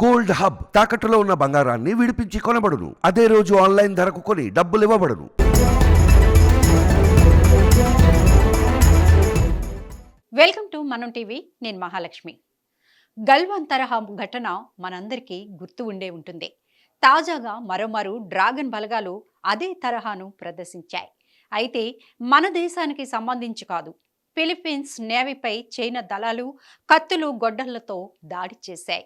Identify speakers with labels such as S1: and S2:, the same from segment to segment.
S1: Gold hub తాకట్టులో ఉన్న బంగారాన్ని విడిపించి కొనబడును. అదే రోజు ఆన్లైన్ ధరకు కొని డబ్బులు ఇవ్వబడును.
S2: Welcome to Manam TV. నేను మహాలక్ష్మి. గల్వాన్ తరహా ఘటన మనందరికీ గుర్తు ఉండే ఉంటుంది. తాజాగా మరోమారు డ్రాగన్ బలగాలు అదే తరహాను ప్రదర్శించాయి. అయితే మన దేశానికి సంబంధించి కాదు ఫిలిప్పీన్స్ నేవీపై చైనా దళాలు కత్తులు గొడ్డళ్ళతో దాడి చేశాయి.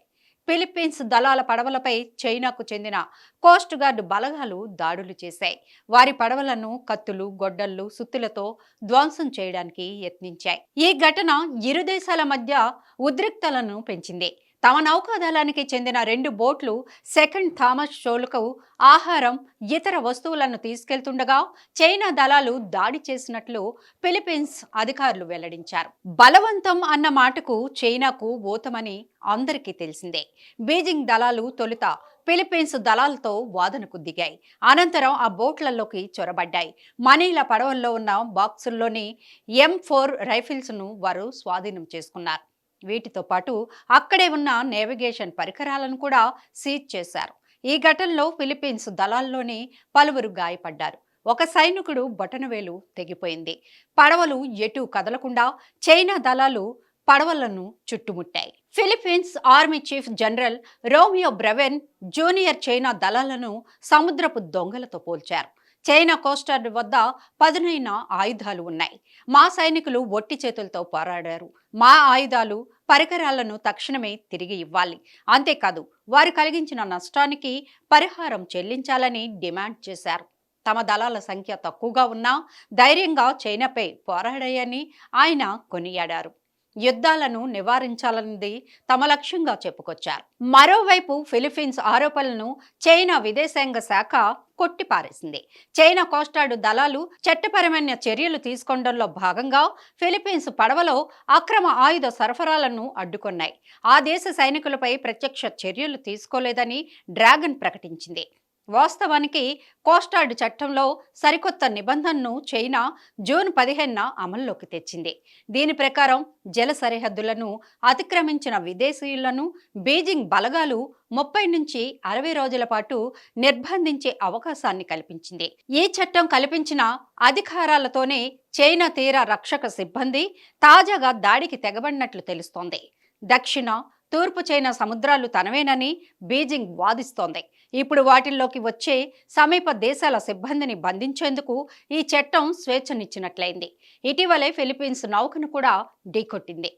S2: ఫిలిప్పీన్స్ దళాల పడవలపై చైనాకు చెందిన కోస్ట్ గార్డ్ బలగాలు దాడులు చేశాయి. వారి పడవలను కత్తులు గొడ్డళ్ళు సుత్తులతో ధ్వంసం చేయడానికి యత్నించాయి. ఈ ఘటన ఇరు దేశాల మధ్య ఉద్రిక్తలను పెంచింది. తమ నౌకాదళానికి చెందిన రెండు బోట్లు సెకండ్ థామస్ షోలకు ఆహారం ఇతర వస్తువులను తీసుకెళ్తుండగా చైనా దళాలు దాడి చేసినట్లు ఫిలిప్పీన్స్ అధికారులు వెల్లడించారు. బలవంతం అన్న మాటకు చైనాకు ఓతమని అందరికీ తెలిసిందే. బీజింగ్ దళాలు తొలుత ఫిలిప్పీన్స్ దళాలతో వాదనకు దిగాయి. అనంతరం ఆ బోట్లలోకి చొరబడ్డాయి. మనీల పడవల్లో ఉన్న బాక్సుల్లోని ఎం ఫోర్ రైఫిల్స్ను వారు స్వాధీనం చేసుకున్నారు. వీటితో పాటు అక్కడే ఉన్న నేవిగేషన్ పరికరాలను కూడా సీజ్ చేశారు. ఈ ఘటనలో ఫిలిప్పీన్స్ దళాల్లోని పలువురు గాయపడ్డారు. ఒక సైనికుడు బొటనవేలు తెగిపోయింది. పడవలు ఎటు కదలకుండా చైనా దళాలు పడవలను చుట్టుముట్టాయి. Philippines army chief general Romeo Brawner junior China దళాలను సముద్రపు దొంగలతో పోల్చారు. చైనా కోస్టర్ వద్ద పదునైన ఆయుధాలు ఉన్నాయి. మా సైనికులు ఒట్టి చేతులతో పోరాడారు. మా ఆయుధాలు పరికరాలను తక్షణమే తిరిగి ఇవ్వాలి. అంతేకాదు వారు కలిగించిన నష్టానికి పరిహారం చెల్లించాలని డిమాండ్ చేశారు. తమ దళాల సంఖ్య తక్కువగా ఉన్నా ధైర్యంగా చైనాపై పోరాడాయని ఆయన కొనియాడారు. యుద్ధాలను నివారించాలన్నది తమ లక్ష్యంగా చెప్పుకొచ్చారు. మరోవైపు ఫిలిప్పీన్స్ ఆరోపణలను చైనా విదేశాంగ శాఖ కొట్టిపారేసింది. చైనా కోస్టార్డు దళాలు చట్టపరమైన చర్యలు తీసుకోవడంలో భాగంగా ఫిలిప్పీన్స్ పడవలో అక్రమ ఆయుధ సరఫరాలను అడ్డుకున్నాయి. ఆ దేశ సైనికులపై ప్రత్యక్ష చర్యలు తీసుకోలేదని డ్రాగన్ ప్రకటించింది. వాస్తవానికి కోస్టార్డ్ చట్టంలో సరికొత్త నిబంధనను చైనా జూన్ పదిహేనున అమల్లోకి తెచ్చింది. దీని ప్రకారం జల సరిహద్దులను అతిక్రమించిన విదేశీయులను బీజింగ్ బలగాలు ముప్పై నుంచి అరవై రోజుల పాటు నిర్బంధించే అవకాశాన్ని కల్పించింది. ఈ చట్టం కల్పించిన అధికారాలతోనే చైనా తీర రక్షక సిబ్బంది తాజాగా దాడికి తెగబడినట్లు తెలుస్తోంది. దక్షిణ తూర్పు చైనా సముద్రాలు తనవేనని బీజింగ్ వాదిస్తోంది. ఇప్పుడు వాటిల్లోకి వచ్చే సమీప దేశాల సిబ్బందిని బంధించేందుకు ఈ చట్టం స్వేచ్ఛనిచ్చినట్లయింది. ఇటీవలే ఫిలిప్పీన్స్ నౌకను కూడా ఢీకొట్టింది.